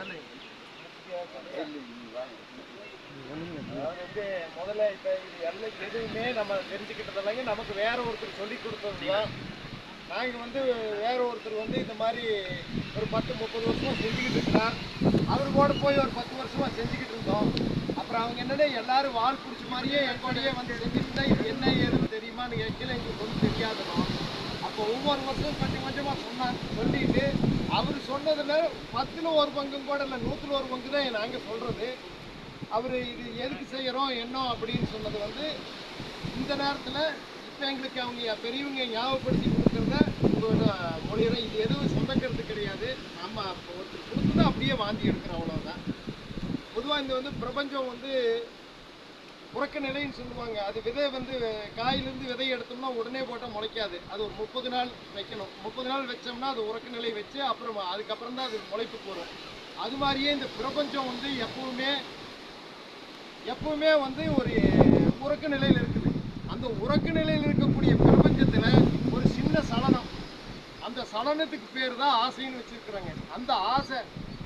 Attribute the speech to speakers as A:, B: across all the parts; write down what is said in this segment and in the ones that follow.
A: வந்து முதல்ல இப்போ இது எல்லாம் எதுவுமே நம்ம தெரிஞ்சுக்கிட்டதெல்லாம் நமக்கு வேற ஒருத்தர் சொல்லி கொடுத்தது தான் நாங்கள் வந்து வேற ஒருத்தர் வந்து இந்த மாதிரி ஒரு பத்து முப்பது வருஷமா செஞ்சுக்கிட்டு இருக்கிறார் அவர் கூட போய் ஒரு பத்து வருஷமா செஞ்சுக்கிட்டு இருந்தோம் அப்புறம் அவங்க என்னன்னா எல்லாரும் வால் பிடிச்ச மாதிரியே என் கூடயே வந்து செஞ்சுட்டு இது என்ன ஏதுன்னு தெரியுமான்னு கேட்கல எங்களுக்கு ஒன்றும் தெரியாதனும் அப்போ ஒவ்வொரு வருஷம் கொஞ்சம் கொஞ்சமா சொன்னாங்க சொல்லிட்டு சொன்னதுல பத்துல ஒரு பங்கும் கூட இல்லை நூத்துல ஒரு பங்கு தான் நாங்கள் சொல்றது. அவர் இது எதுக்கு செய்கிறோம் என்ன அப்படின்னு சொன்னது வந்து இந்த நேரத்தில் இப்போ எங்களுக்கு அவங்க பெரியவங்க ஞாபகப்படுத்தி கொடுக்குறத உங்களோட மொழியில இது எதுவும் சொந்தக்கிறது கிடையாது. நம்ம ஒருத்தர் கொடுத்து தான் அப்படியே வாந்தி எடுக்கிறோம் அவ்வளோதான் பொதுவாக இந்த வந்து பிரபஞ்சம் வந்து உறக்க நிலைன்னு சொல்லுவாங்க. அது விதை வந்து காயிலிருந்து விதை எடுத்தோம்னா உடனே போட்டால் முளைக்காது. அது ஒரு முப்பது நாள் வைக்கணும். முப்பது நாள் வச்சோம்னா அது உறக்க நிலை வச்சு அப்புறம் அதுக்கப்புறம் தான் அது முளைப்புக்கு வரும் அது மாதிரியே இந்த பிரபஞ்சம் வந்து எப்பவுமே எப்பவுமே வந்து ஒரு உறக்க நிலையில் இருக்குது. அந்த உறக்க நிலையில் இருக்கக்கூடிய பிரபஞ்சத்தில் ஒரு சின்ன சலனம். அந்த சலனத்துக்கு பேர் தான் ஆசைன்னு வச்சுருக்குறாங்க. அந்த ஆசை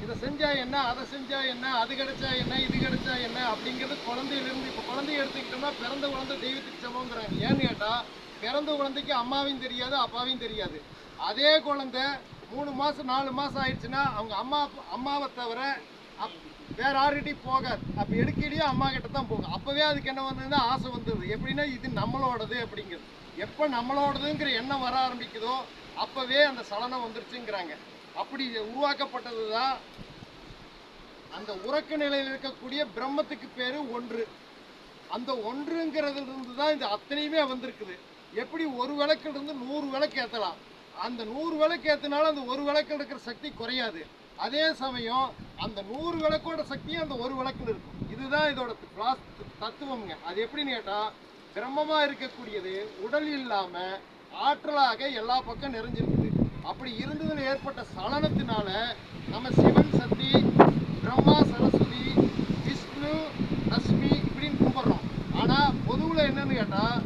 A: இதை செஞ்சா என்ன அதை செஞ்சா என்ன அது கிடைச்சா என்ன இது கிடைச்சா என்ன அப்படிங்கிறது குழந்தையிலிருந்து இப்போ குழந்தைய எடுத்துக்கிட்டோம்னா பிறந்த குழந்தை தெய்வத்துக்கு சமங்கிறாங்க ஏன்னு கேட்டால் பிறந்த குழந்தைக்கு அம்மாவையும் தெரியாது அப்பாவையும் தெரியாது. அதே குழந்தை மூணு மாதம் நாலு மாதம் ஆயிடுச்சுன்னா அவங்க அம்மா அம்மாவை தவிர அப்- வேற யாருக்கிட்டையும் போகாது. அப்போ எடுக்கடியே அம்மா கிட்ட தான் போகும். அப்போவே அதுக்கு என்ன வந்ததுன்னா ஆசை வந்தது. எப்படின்னா இது நம்மளோடது அப்படிங்கிறது. எப்போ நம்மளோடதுங்கிற எண்ணம் வர ஆரம்பிக்குதோ அப்பவே அந்த சலனம் வந்துருச்சுங்கிறாங்க. அப்படி உருவாக்கப்பட்டது தான் அந்த உறக்க நிலையில் இருக்கக்கூடிய பிரம்மத்துக்கு பேரு ஒன்று. அந்த ஒன்றுங்கிறதுல இருந்து தான் இந்த அத்தனையுமே வந்திருக்குது. எப்படி ஒரு விளக்குல இருந்து நூறு விளக்கு ஏத்தலாம்? அந்த நூறு விளக்கு ஏத்தினாலும் அந்த ஒரு விளக்குல இருக்கிற சக்தி குறையாது. அதே சமயம் அந்த நூறு விளக்கோட சக்தியும் அந்த ஒரு விளக்குல இருக்கும். இதுதான் இதோட பிளாஸ் தத்துவம்ங்க. அது எப்படின்னு கேட்டா பிரம்மமா இருக்கக்கூடியது உடல் இல்லாம ஆற்றலாக எல்லா பக்கம் நிறைஞ்சிருக்குது. அப்படி இருந்ததில் ஏற்பட்ட சலனத்தினால நம்ம சிவன் சக்தி பிரம்மா சரஸ்வதி விஷ்ணு லட்சுமி இப்படின்னு கூப்பிடுறோம் ஆனால் பொதுவில் என்னன்னு கேட்டால்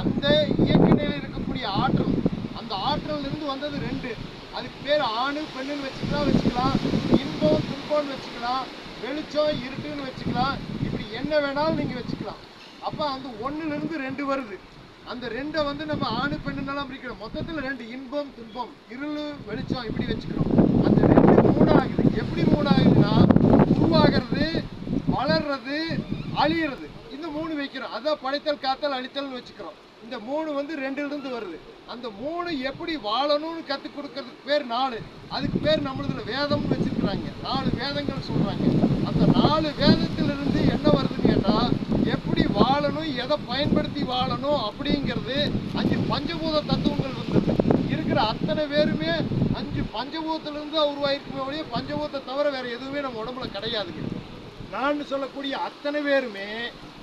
A: அந்த இயக்க நிலையில் இருக்கக்கூடிய ஆற்றல் அந்த ஆற்றல்ல இருந்து வந்தது ரெண்டு. அதுக்கு பேர் ஆணு பெண்ணுன்னு வச்சுக்கலாம் வச்சுக்கலாம். இன்பம் துன்பம்னு வச்சுக்கலாம். வெளிச்சம் இருட்டுன்னு வச்சுக்கலாம். இப்படி என்ன வேணாலும் நீங்கள் வச்சுக்கலாம். அப்போ அந்த ஒன்றுலேருந்து ரெண்டு வருது. அந்த ரெண்டை வந்து நம்ம ஆணு பெண்ணுன்னெல்லாம் பிரிக்கிறோம். மொத்தத்தில் ரெண்டு இன்பம் துன்பம் இருள் வெளிச்சம் இப்படி வச்சுக்கிறோம். அந்த ரெண்டு மூணாகுது எப்படி மூணாகுதுன்னா உருவாகிறது வளர்றது அழியிறது. இந்த மூணு வைக்கிறோம். அதான் படைத்தல் காத்தல் அழித்தல் வச்சுக்கிறோம். இந்த மூணு வந்து ரெண்டுல இருந்து வருது. அந்த மூணு எப்படி வாழணும்னு கற்றுக் கொடுக்கறதுக்கு பேர் நாலு. அதுக்கு பேர் நம்மளதுல வேதம்னு வச்சிருக்கிறாங்க. நாலு வேதங்கள் சொல்றாங்க. அந்த நாலு வேதத்திலிருந்து என்ன வருதுன்னு கேட்டா வாழணும் எதை பயன்படுத்தி வாழணும் அப்படிங்கிறது அஞ்சு பஞ்சபூத தத்துவங்கள் வந்தது இருக்கிற அத்தனை பேருமே அஞ்சு பஞ்சபூதத்திலிருந்து உருவாயிருக்குமே ஒழிய பஞ்சபூதத்தை தவிர வேற எதுவுமே நம்ம உடம்புல கிடையாதுங்க நான் சொல்லக்கூடிய அத்தனை பேருமே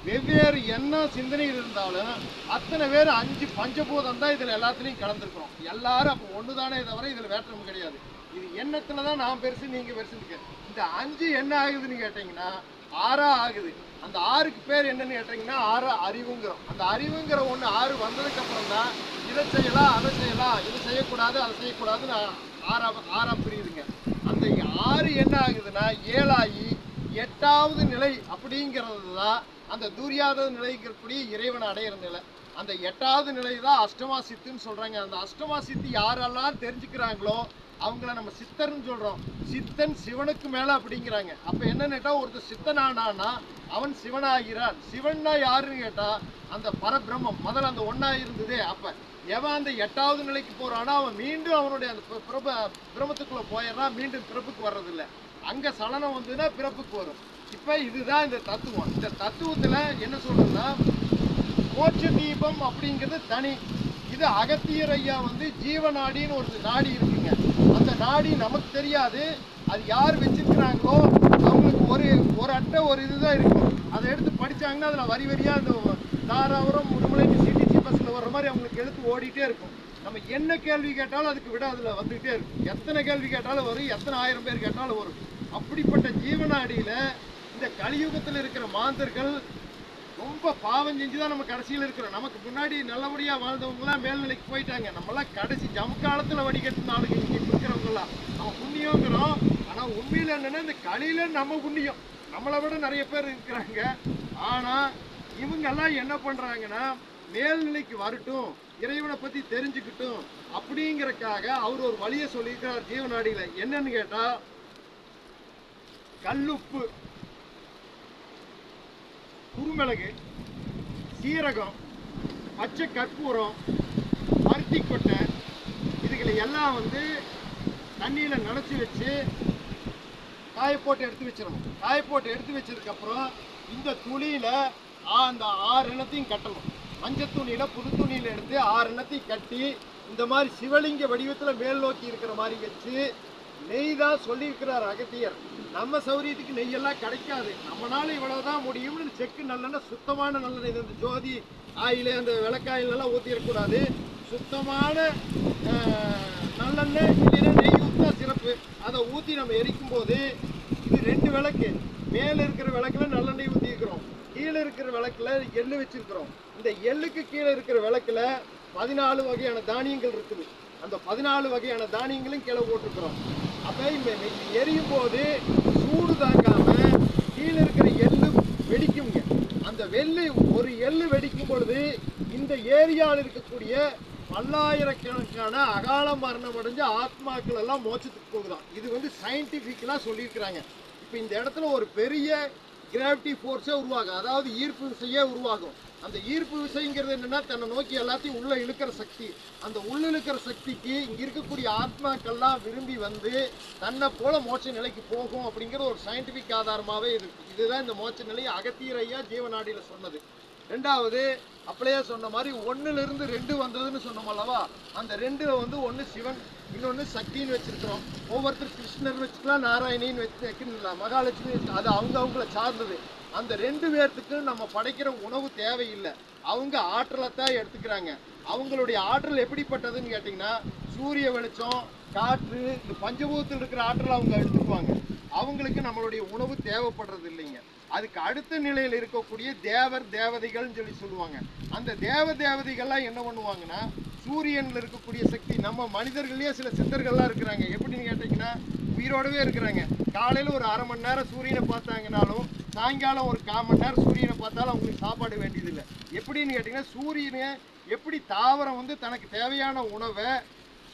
A: வெவ்வேறு என்ன சிந்தனைகள் இருந்தாலும் அத்தனை பேர் அஞ்சு பஞ்சபூதம் தான் இதில் எல்லாத்துலேயும் கலந்துருக்கிறோம். எல்லாரும் அப்போ ஒன்று தானே தவிர இதில் வேற்றம் கிடையாது. இது எண்ணத்தில் தான் நான் பெருசு நீங்கள் பெருசுன்னு இந்த அஞ்சு என்ன ஆகுதுன்னு கேட்டிங்கன்னா ஆறா ஆகுது. அந்த ஆறுக்கு பேர் என்னன்னு கேட்டிங்கன்னா ஆறா அறிவுங்கிறோம். அந்த அறிவுங்கிற ஒன்று ஆறு வந்ததுக்கு அப்புறம் தான் இதை செய்யலாம் அதை செய்யலாம் இதை செய்யக்கூடாது அதை செய்யக்கூடாதுன்னு ஆறா ஆறா புரியுதுங்க. அந்த ஆறு என்ன ஆகுதுன்னா ஏழாகி எட்டாவது நிலை அப்படிங்கிறது தான் அந்த தூரியாத நிலைக்கிறக்கூடிய இறைவன் அடையிற நிலை. அந்த எட்டாவது நிலை தான் அஷ்டமா சித்துன்னு சொல்றாங்க. அந்த அஷ்டமா சித்து யாரெல்லாம் தெரிஞ்சுக்கிறாங்களோ அவங்கள நம்ம சித்தர்னு சொல்கிறோம் சித்தன் சிவனுக்கு மேலே அப்படிங்கிறாங்க. அப்போ என்னன்னு கேட்டா ஒருத்தர் சித்தனானானா அவன் சிவனாகிறான். சிவன்னா யாருன்னு கேட்டால் அந்த பரபிரம்மம். முதல்ல அந்த ஒன்றா இருந்ததே அப்போ. எவன் அந்த எட்டாவது நிலைக்கு போகிறானோ அவன் மீண்டும் அவனுடைய அந்த பிரப பிரமத்துக்குள்ளே போயிடுறான். மீண்டும் பிறப்புக்கு வர்றதில்லை. அங்கே சலனம் வந்ததுன்னா பிறப்புக்கு வரும். இப்போ இதுதான் இந்த தத்துவம். இந்த தத்துவத்தில் என்ன சொல்கிறதுன்னா மோட்ச தீபம் அப்படிங்கிறது தனி. இது அகத்தியர் ஐயா வந்து ஜீவநாடின்னு ஒரு நாடி இருக்குங்க. அந்த நாடி நமக்கு தெரியாது. அது யார் வச்சிருக்கிறாங்களோ அவங்களுக்கு ஒரு ஒரு அட்டை ஒரு இதுதான் இருக்கும். அதை எடுத்து படித்தாங்கன்னா அதில் வரி வரியாக அந்த தாராபுரம் முதுமலைக்கு சிடிசி பஸ்ஸில் வர்ற மாதிரி அவங்களுக்கு எடுத்து ஓடிட்டே இருக்கும். நம்ம என்ன கேள்வி கேட்டாலும் அதுக்கு விட அதில் வந்துகிட்டே இருக்கும். எத்தனை கேள்வி கேட்டாலும் வரும் எத்தனை ஆயிரம் பேர் கேட்டாலும் வரும். அப்படிப்பட்ட ஜீவனாடியில் இந்த கலியுகத்தில் இருக்கிற மாந்தர்கள் ரொம்ப பாவம் செஞ்சு தான் நம்ம கடைசியில் இருக்கிறோம். நமக்கு முன்னாடி நல்லபடியாக வாழ்ந்தவங்கலாம் மேல்நிலைக்கு போயிட்டாங்க. நம்மலாம் கடைசி ஜமக்காலத்துல வடிகட்டின ஆளுங்க இங்கே இருக்கிறவங்களாம் நம்ம புண்ணியங்கிறோம். ஆனால் உண்மையில் என்னென்னா இந்த களியில் நம்ம புண்ணியம். நம்மளை விட நிறைய பேர் இருக்கிறாங்க. ஆனால் இவங்கெல்லாம் என்ன பண்ணுறாங்கன்னா மேல்நிலைக்கு வரட்டும் இறைவனை பற்றி தெரிஞ்சுக்கிட்டும் அப்படிங்கறக்காக அவர் ஒரு வழியை சொல்லியிருக்கிறார் ஜீவநாடியில். என்னன்னு கேட்டால் கல்லுப்பு. குருமிளகு சீரகம் பச்சை கற்பூரம் பருத்தி கொட்டை இதுகளை எல்லாம் வந்து தண்ணியில் நினச்சி வச்சு காய போட்டு எடுத்து வச்சிடணும். காய போட்டு எடுத்து வச்சதுக்கப்புறம் இந்த துணியில் அந்த ஆறு எண்ணத்தையும் கட்டணும். மஞ்சள் துணியில் புது துணியில் எடுத்து ஆறு எண்ணத்தையும் கட்டி இந்த மாதிரி சிவலிங்க வடிவத்தில் மேல் நோக்கி இருக்கிற மாதிரி வச்சு நெய் தான் சொல்லியிருக்கிறார் அகத்தியர். நம்ம சௌரியத்துக்கு நெய்யெல்லாம் கிடைக்காது. நம்மளால இவ்வளவுதான் முடியும்னு செக்கு நல்லெண்ணெய் சுத்தமான நல்லெண்ணெய். இந்த ஜோதி ஆயிலே அந்த விளக்காயில் எல்லாம் ஊற்றிடக்கூடாது சுத்தமான நல்லெண்ணெய் இல்லைன்னா நெய் ஊற்றினா சிறப்பு. அதை ஊற்றி நம்ம எரிக்கும் போது இது ரெண்டு விளக்கு. மேலே இருக்கிற விளக்குல நல்லெண்ணெய் ஊற்றிருக்கிறோம் கீழே இருக்கிற விளக்கில் எள்ளு வச்சிருக்கிறோம். இந்த எள்ளுக்கு கீழே இருக்கிற விளக்கில் பதினாலு வகையான தானியங்கள் இருக்குது. அந்த பதினாலு வகையான தானியங்களும் கீழே போட்டிருக்கிறோம். அப்போ இந்த எரியும் போது சூடு தாக்காம கீழே இருக்கிற எள்ளு வெடிக்குங்க அந்த வெள்ளு ஒரு எள்ளு வெடிக்கும் பொழுது இந்த ஏரியாவில் இருக்கக்கூடிய பல்லாயிரக்கணக்கான அகால மரணம் அடைஞ்ச ஆத்மாக்கள் எல்லாம் மோச்சத்துக்கு போகுதான் இது வந்து சயின்டிஃபிக்கலாக சொல்லியிருக்கிறாங்க. இப்போ இந்த இடத்துல ஒரு பெரிய கிராவிட்டி ஃபோர்ஸே உருவாகும். அதாவது ஈர்ப்பு விசையே உருவாகும். அந்த ஈர்ப்பு விசைங்கிறது என்னென்னா தன்னை நோக்கி எல்லாத்தையும் உள்ளே இழுக்கிற சக்தி. அந்த உள்ள இழுக்கிற சக்திக்கு இங்கே இருக்கக்கூடிய ஆத்மாக்கள்லாம் விரும்பி வந்து தன்னை போல மோட்ச நிலைக்கு போகும் அப்படிங்கிற ஒரு சயின்டிஃபிக் ஆதாரமாகவே இருக்கு இதுதான் இந்த மோட்ச நிலையை அகத்தீரையா ஜீவநாடியில் சொன்னது. ரெண்டாவது அப்படியே சொன்ன மாதிரி ஒன்றுலேருந்து இருந்து ரெண்டு வந்ததுன்னு சொன்னோம் அல்லவா? அந்த ரெண்டுல வந்து ஒன்று சிவன் இன்னொன்னு சக்தின்னு வச்சிருக்கிறோம். ஒவ்வொருத்தர் கிருஷ்ணர் வச்சுக்கலாம் நாராயணின்னு வச்சு வைக்கணும் மகாலட்சுமி அது அவங்க அவங்கள சார்ந்தது. அந்த ரெண்டு பேர்த்துக்கும் நம்ம படைக்கிற உணவு தேவையில்லை. அவங்க ஆற்றலை தான் எடுத்துக்கிறாங்க. அவங்களுடைய ஆற்றல் எப்படிப்பட்டதுன்னு கேட்டிங்கன்னா சூரிய வெளிச்சம் காற்று இந்த பஞ்சபூதத்தில் இருக்கிற ஆற்றல் அவங்க எடுத்துக்குவாங்க. அவங்களுக்கு நம்மளுடைய உணவு தேவைப்படுறது இல்லைங்க அதுக்கு அடுத்த நிலையில் இருக்கக்கூடிய தேவர் தேவதைகள்னு சொல்லி சொல்லுவாங்க. அந்த தேவ தேவதைகள்லாம் என்ன பண்ணுவாங்கன்னா சூரியன்ல இருக்கக்கூடிய சக்தி நம்ம மனிதர்கள்லயே சில சித்தர்கள்லாம் இருக்கிறாங்க. எப்படின்னு கேட்டிங்கன்னா உயிரோடவே இருக்கிறாங்க. காலையில் ஒரு அரை மணி நேரம் சூரியனை பார்த்தாங்கனாலும் சாயங்காலம் ஒரு கால் மணி நேரம் சூரியனை பார்த்தாலும் அவங்களுக்கு சாப்பாடு வேண்டியதில்லை. எப்படின்னு கேட்டிங்கன்னா சூரியனை எப்படி தாவரம் வந்து தனக்கு தேவையான உணவை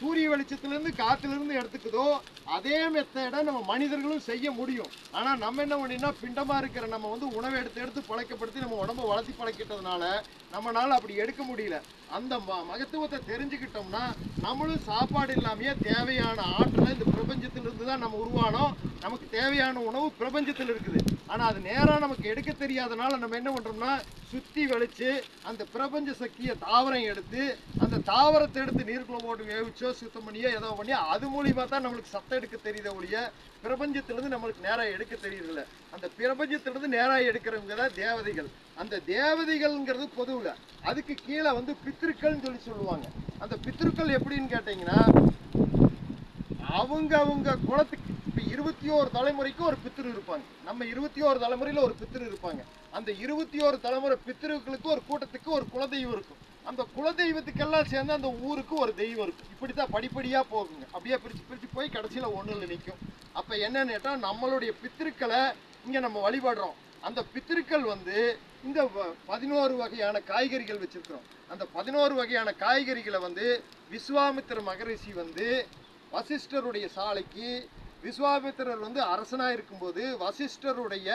A: சூரிய வெளிச்சத்திலிருந்து காத்திலிருந்து எடுத்துக்குதோ அதே மெத்தடை நம்ம மனிதர்களும் செய்ய முடியும். ஆனா நம்ம என்ன பண்ணினா பிண்டமா இருக்கிற நம்ம வந்து உணவை எடுத்து எடுத்து பழக்கப்படுத்தி நம்ம உடம்ப வளர்த்தி பழக்கிட்டதுனால நம்மனால அப்படி எடுக்க முடியல. அந்த ம- மகத்துவத்தை தெரிஞ்சுக்கிட்டோம்னா நம்மளும் சாப்பாடு இல்லாமையே தேவையான ஆற்றலை இந்த பிரபஞ்சத்திலிருந்து தான் நம்ம உருவானோம். நமக்கு தேவையான உணவு பிரபஞ்சத்தில் இருக்குது. ஆனால் அது நேராக நமக்கு எடுக்க தெரியாதனால நம்ம என்ன பண்ணுறோம்னா சுற்றி வலிச்சு அந்த பிரபஞ்ச சக்தியை தாவரம் எடுத்து அந்த தாவரத்தை எடுத்து நீருக்குள்ள போட்டு வேவிச்சோ சுத்தம் பண்ணியோ ஏதோ பண்ணி அது மூலியமாக தான் நம்மளுக்கு சத்தம் எடுக்க தெரியுத ஒழிய பிரபஞ்சத்திலேருந்து நம்மளுக்கு நேராக எடுக்க தெரியுதுல்ல அந்த பிரபஞ்சத்திலேருந்து நேராக எடுக்கிறவங்க தான் தேவதைகள். அந்த தேவதைகள்ங்கிறது பொதுவில். அதுக்கு கீழே வந்து பித்திருக்கள்னு சொல்லி சொல்லுவாங்க. அந்த பித்திருக்கள் எப்படின்னு கேட்டிங்கன்னா அவங்க அவங்க குலத்துக்கு இப்போ இருபத்தி ஓரு தலைமுறைக்கு ஒரு பித்திரு இருப்பாங்க. நம்ம இருபத்தி ஓரு தலைமுறையில் ஒரு பித்திரு இருப்பாங்க. அந்த இருபத்தி ஓரு தலைமுறை பித்திருக்களுக்கு ஒரு கூட்டத்துக்கு ஒரு குலதெய்வம் இருக்கும். அந்த குலதெய்வத்துக்கெல்லாம் சேர்ந்து அந்த ஊருக்கு ஒரு தெய்வம் இருக்கும். இப்படி தான் படிப்படியாக போகுங்க. அப்படியே பிரித்து பிரித்து போய் கடைசியில் ஒன்றில் நிற்கும் அப்போ என்னன்னு கேட்டால் நம்மளுடைய பித்திருக்களை இங்கே நம்ம வழிபடுறோம். அந்த பித்திருக்கள் வந்து இந்த வ- பதினோரு வகையான காய்கறிகள் வச்சுருக்குறோம். அந்த பதினோரு வகையான காய்கறிகளை வந்து விஸ்வாமித்திர மகரிஷி வந்து வசிஷ்டருடைய சாலைக்கு விஸ்வாமித்திரர் வந்து அரசனாக இருக்கும்போது வசிஷ்டருடைய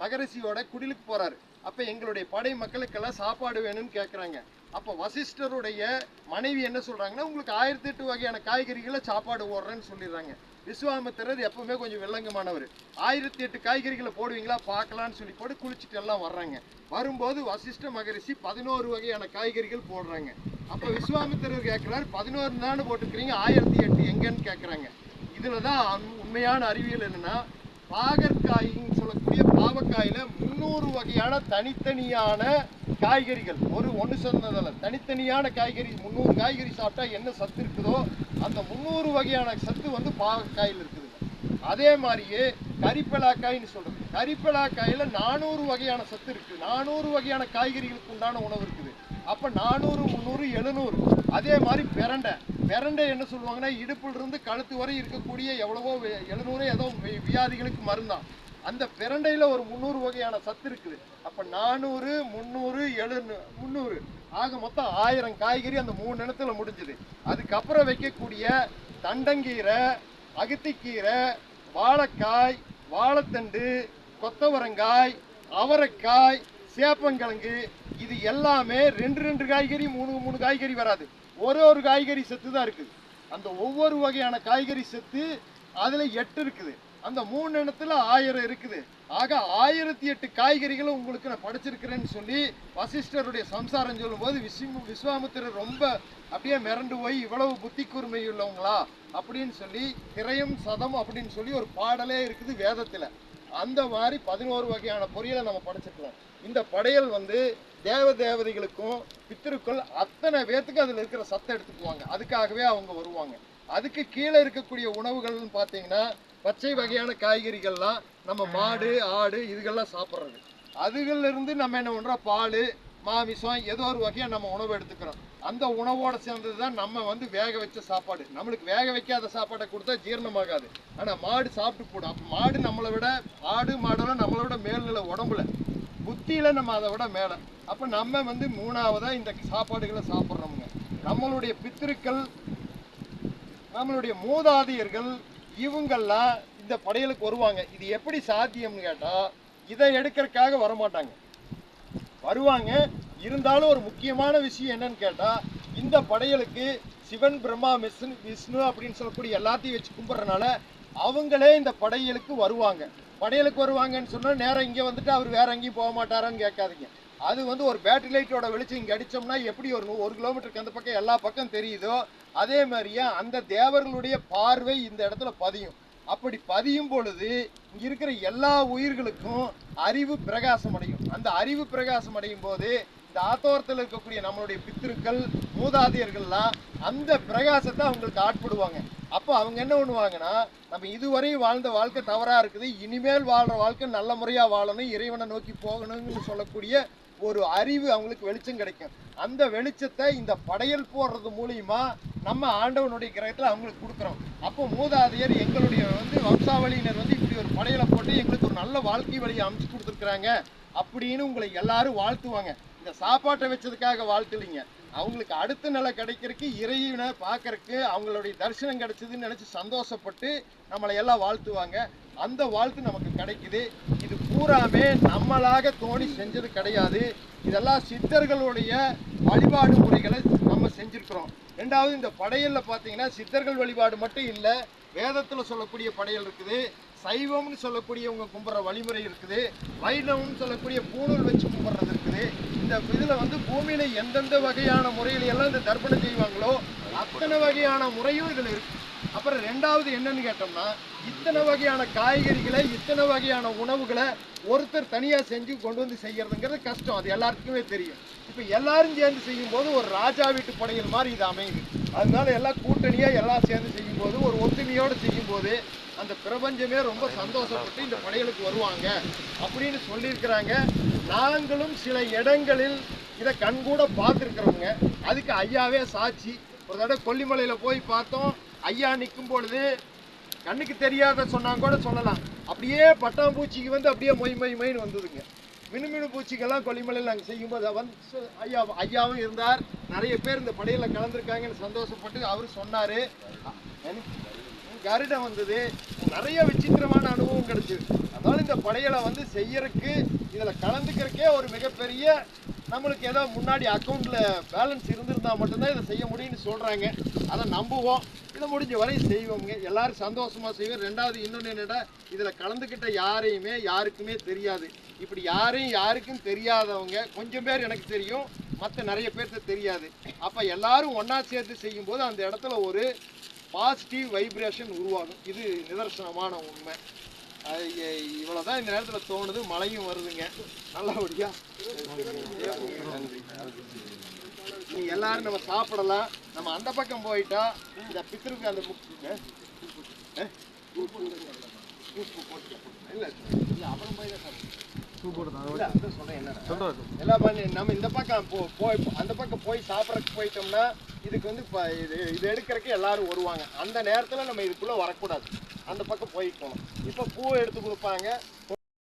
A: மகரிஷியோட குடிலுக்கு போகிறார் அப்போ எங்களுடைய படை மக்களுக்கெல்லாம் சாப்பாடு வேணும்னு கேட்குறாங்க அப்போ வசிஷ்டருடைய மனைவி என்ன சொல்கிறாங்கன்னா உங்களுக்கு ஆயிரத்தி எட்டு வகையான காய்கறிகளை சாப்பாடு ஓடுறேன்னு சொல்லிடுறாங்க. விஸ்வாமித்திரர் எப்பவுமே கொஞ்சம் வில்லங்கமானவர். ஆயிரத்தி எட்டு காய்கறிகளை போடுவீங்களா? பார்க்கலான்னு சொல்லி போட்டு குளிச்சுட்டு எல்லாம் வர்றாங்க. வரும்போது வசிஷ்ட மகரிஷி பதினோரு வகையான காய்கறிகள் போடுறாங்க. அப்போ விஸ்வாமித்திரர் கேட்குறாரு பதினோரு தானே போட்டுக்கிறீங்க ஆயிரத்தி எட்டு எங்கன்னு கேட்குறாங்க இதில் தான் உண்மையான அறிவியல் என்னன்னா பாகற்காயின்னு சொல்லக்கூடிய பாவக்காயில் முந்நூறு வகையான தனித்தனியான காய்கறிகள். ஒரு ஒன்று சொன்னதில் தனித்தனியான காய்கறி முந்நூறு காய்கறி சாப்பிட்டா என்ன சத்து இருக்குதோ அந்த முந்நூறு வகையான சத்து வந்து பாவக்காயில் இருக்குதுங்க அதே மாதிரியே கரிப்பலாக்காய்ன்னு சொல்றது கரிப்பலாக்காயில் நானூறு வகையான சத்து இருக்குது நானூறு வகையான காய்கறிகளுக்கு உண்டான உணவு இருக்குது. அப்போ நானூறு முந்நூறு எழுநூறு. அதே மாதிரி பிரண்டை. பிரண்டை என்ன சொல்லுவாங்கன்னா இடுப்பிலிருந்து கழுத்து வரை இருக்கக்கூடிய எவ்வளவோ எழுநூறு ஏதோ வியாதிகளுக்கு மருந்தான் அந்த பிரண்டையில் ஒரு முந்நூறு வகையான சத்து இருக்குது. அப்போ நானூறு முந்நூறு எழுநூறு முந்நூறு. ஆக மொத்தம் ஆயிரம் காய்கறி அந்த மூணு இடத்துல முடிஞ்சுது. அதுக்கப்புறம் வைக்கக்கூடிய தண்டங்கீரை அகத்திக்கீரை வாழைக்காய் வாழைத்தண்டு கொத்தவரங்காய் அவரைக்காய் சேப்பங்கிழங்கு இது எல்லாமே ரெண்டு ரெண்டு காய்கறி மூணு மூணு காய்கறி வராது. ஒரு ஒரு காய்கறி சத்து தான் இருக்குது. அந்த ஒவ்வொரு வகையான காய்கறி சத்து அதில் எட்டு இருக்குது. அந்த மூணு இடத்துல ஆயிரம் இருக்குது. ஆக ஆயிரத்தி எட்டு காய்கறிகளும் உங்களுக்கு நான் படிச்சிருக்கிறேன்னு சொல்லி வசிஷ்டருடைய சம்சாரம் சொல்லும்போது விஸ்வ விஸ்வாமித்திரர் ரொம்ப அப்படியே மிரண்டு போய் இவ்வளவு புத்தி கூர்மை உள்ளவங்களா அப்படின்னு சொல்லி திரையும் சதம் அப்படின்னு சொல்லி ஒரு பாடலே இருக்குது வேதத்தில். அந்த மாதிரி பதினோரு வகையான பொரியலை நம்ம படைச்சிருக்கலாம் இந்த படையல் வந்து தேவ தேவதைகளுக்கும் பித்திருக்கள் அத்தனை பேர்த்துக்கு அதில் இருக்கிற சத்தை எடுத்துக்குவாங்க. அதுக்காகவே அவங்க வருவாங்க. அதுக்கு கீழே இருக்கக்கூடிய உணவுகள்னு பார்த்தீங்கன்னா பச்சை வகையான காய்கறிகள்லாம் நம்ம மாடு ஆடு இதுகள்லாம் சாப்பிட்றது. அதுகள்ல இருந்து நம்ம என்ன பண்ணுறோம் பால் மாமிசம் ஏதோ ஒரு வகையாக நம்ம உணவு எடுத்துக்கிறோம். அந்த உணவோட சேர்ந்தது தான் நம்ம வந்து வேக வச்ச சாப்பாடு. நம்மளுக்கு வேக வைக்காத சாப்பாடை கொடுத்தா ஜீரணமாகாது. ஆனால் மாடு சாப்பிட்டு போடும். அப்போ மாடு நம்மளை விட ஆடு மாடெல்லாம் நம்மளை விட மேல்நிலை உடம்புல. புத்தியில நம்ம அதை விட மேலே. அப்போ நம்ம வந்து மூணாவதா இந்த சாப்பாடுகளை சாப்பிட்றோமுங்க. நம்மளுடைய பித்திருக்கள் நம்மளுடைய மூதாதையர்கள் இவங்கெல்லாம் இந்த படையலுக்கு வருவாங்க. இது எப்படி சாத்தியம்னு கேட்டால் இதை எடுக்கிறதுக்காக வரமாட்டாங்க. வருவாங்க. இருந்தாலும் ஒரு முக்கியமான விஷயம் என்னன்னு கேட்டால் இந்த படையலுக்கு சிவன் பிரம்மா மிஸ்னு விஷ்ணு அப்படின்னு சொல்லக்கூடிய எல்லாத்தையும் வச்சு கும்பிட்றனால அவங்களே இந்த படையலுக்கு வருவாங்க. படையலுக்கு வருவாங்கன்னு சொன்னால் நேரம் இங்கே வந்துட்டு அவர் வேற எங்கேயும் போக மாட்டாரான்னு கேட்காதீங்க. அது வந்து ஒரு பேட்டரி லைட்டோட வெளிச்சம் இங்கே அடித்தோம்னா எப்படி ஒரு ஒரு கிலோமீட்டருக்கு அந்த பக்கம் எல்லா பக்கம் தெரியுதோ அதே மாதிரியே அந்த தேவர்களுடைய பார்வை இந்த இடத்துல பதியும். அப்படி பதியும் பொழுது இங்கே இருக்கிற எல்லா உயிர்களுக்கும் அறிவு பிரகாசம் அடையும். அந்த அறிவு பிரகாசம் அடையும் போது இந்த ஆத்தோரத்தில் இருக்கக்கூடிய நம்மளுடைய பித்திருக்கள் மூதாதையர்கள்லாம் அந்த பிரகாசத்தை அவங்களுக்கு ஆட்படுவாங்க. அப்போ அவங்க என்ன பண்ணுவாங்கன்னா நம்ம இதுவரை வாழ்ந்த வாழ்க்கை தவறாக இருக்குது இனிமேல் வாழ்கிற வாழ்க்கை நல்ல முறையாக வாழணும் இறைவனை நோக்கி போகணும்னு சொல்லக்கூடிய ஒரு அறிவு அவங்களுக்கு வெளிச்சம் கிடைக்கும். அந்த வெளிச்சத்தை இந்த படையல் போடுறது மூலியமா நம்ம ஆண்டவனுடைய கிரகத்தில் அவங்களுக்கு கொடுக்குறோம். அப்போ மூதாதையர் எங்களுடைய வந்து வம்சாவளியினர் வந்து இப்படி ஒரு படையலை போட்டு எங்களுக்கு ஒரு நல்ல வாழ்க்கை வழியை அமைச்சு கொடுத்துருக்குறாங்க அப்படின்னு உங்களை எல்லாரும் வாழ்த்துவாங்க. இந்த சாப்பாட்டை வச்சதுக்காக வாழ்த்துலிங்க. அவங்களுக்கு அடுத்த நிலை கிடைக்கிறதுக்கு இறைவனை பார்க்கறக்கு அவங்களுடைய தரிசனம் கிடைச்சதுன்னு நினச்சி சந்தோஷப்பட்டு நம்மளை எல்லாம் வாழ்த்துவாங்க. அந்த வாழ்த்து நமக்கு கிடைக்குது. இது பூராமே நம்மளாக தோணி செஞ்சது கிடையாது. இதெல்லாம் சித்தர்களுடைய வழிபாடு முறைகளை நம்ம செஞ்சுருக்கிறோம். ரெண்டாவது இந்த படையலில் பார்த்தீங்கன்னா சித்தர்கள் வழிபாடு மட்டும் இல்லை வேதத்தில் சொல்லக்கூடிய படையல் இருக்குது. சைவம்னு சொல்லக்கூடியவங்க கும்பிட்ற வழிமுறை இருக்குது. வைணவம்னு சொல்லக்கூடிய பூணூல் வச்சு கும்பிட்றது இருக்குது. இந்த இதில் வந்து பூமியில் எந்தெந்த வகையான முறையில எல்லாம் இந்த தர்ப்பணம் செய்வாங்களோ அத்தனை வகையான முறையும் இதில் இருக்குது அப்புறம் ரெண்டாவது என்னன்னு கேட்டோம்னா இத்தனை வகையான காய்கறிகளை இத்தனை வகையான உணவுகளை ஒருத்தர் தனியாக செஞ்சு கொண்டு வந்து செய்யறதுங்கிறது கஷ்டம். அது எல்லாருக்குமே தெரியும். இப்போ எல்லாரும் சேர்ந்து செய்யும்போது ஒரு ராஜா வீட்டு படையல் மாதிரி இது அமையுது. அதனால எல்லாம் கூட்டணியாக எல்லாம் சேர்ந்து செய்யும்போது ஒரு ஒத்துமையோடு செய்யும்போது அந்த பிரபஞ்சமே ரொம்ப சந்தோஷப்பட்டு இந்த படையலுக்கு வருவாங்க அப்படின்னு சொல்லியிருக்கிறாங்க. நாங்களும் சில இடங்களில் இதை கண்கூட பார்த்துருக்குறோங்க அதுக்கு ஐயாவே சாட்சி. ஒரு தடவை கொல்லிமலையில் போய் பார்த்தோம். ஐயா நிற்கும் பொழுது கண்ணுக்கு தெரியாத சொன்னாங்க கூட சொல்லலாம். அப்படியே பட்டாம்பூச்சிக்கு வந்து அப்படியே மொய் மொய் மொயின்னு வந்ததுங்க. மினுமினு பூச்சிக்கெல்லாம் கொல்லிமலையில் நாங்கள் செய்யும்போது வந்து ஐயா ஐயாவும் இருந்தார். நிறைய பேர் இந்த படையில் கலந்துருக்காங்கன்னு சந்தோஷப்பட்டு அவர் சொன்னார். கருடம் வந்தது. நிறைய விசித்திரமான அனுபவம் கிடச்சிது. அதனால இந்த படையலை வந்து செய்யறதுக்கு இதில் கலந்துக்கிறக்கே ஒரு மிகப்பெரிய நம்மளுக்கு ஏதோ முன்னாடி அக்கௌண்ட்டில் பேலன்ஸ் இருந்திருந்தால் மட்டும்தான் இதை செய்ய முடியும்னு சொல்கிறாங்க அதை நம்புவோம். இதை முடிஞ்ச வரை செய்வோங்க எல்லாரும் சந்தோஷமாக செய்வோம். ரெண்டாவது இன்னொன்று என்னடா இதில் கலந்துக்கிட்ட யாரையுமே யாருக்குமே தெரியாது. இப்படி யாரையும் யாருக்கும் தெரியாதவங்க கொஞ்சம் பேர் எனக்கு தெரியும் மற்ற நிறைய பேர்த்த தெரியாது. அப்போ எல்லாரும் ஒன்றா சேர்த்து செய்யும்போது அந்த இடத்துல ஒரு பாசிட்டிவ் வைப்ரேஷன் உருவாகும். இது நிதர்சனமான உண்மை. அது இ- இந்த நேரத்தில் தோணுது மழையும் வருதுங்க. நல்லபடியா. நன்றி நீ எல்லாரும் நம்ம சாப்பிடலாம். நம்ம அந்த பக்கம் போயிட்டா இந்த பித்திருக்கு அந்த புக்கு உப்பு அப்புறம் போய் தான் சாப்பிடணும். இல்ல, அதான் சொல்றேன் என்னன்னா, எல்லா பண்ணி நம்ம இந்த பக்கம் போ- போய் அந்த பக்கம் போய் சாப்பிட்றதுக்கு போயிட்டோம்னா இதுக்கு வந்து இப்போ இது இது எடுக்கிறதுக்கு எல்லாரும் வருவாங்க. அந்த நேரத்தில் நம்ம இதுக்குள்ளே வரக்கூடாது. அந்த பக்கம் போய்க்கணும் இப்போ பூவை எடுத்து கொடுப்பாங்க.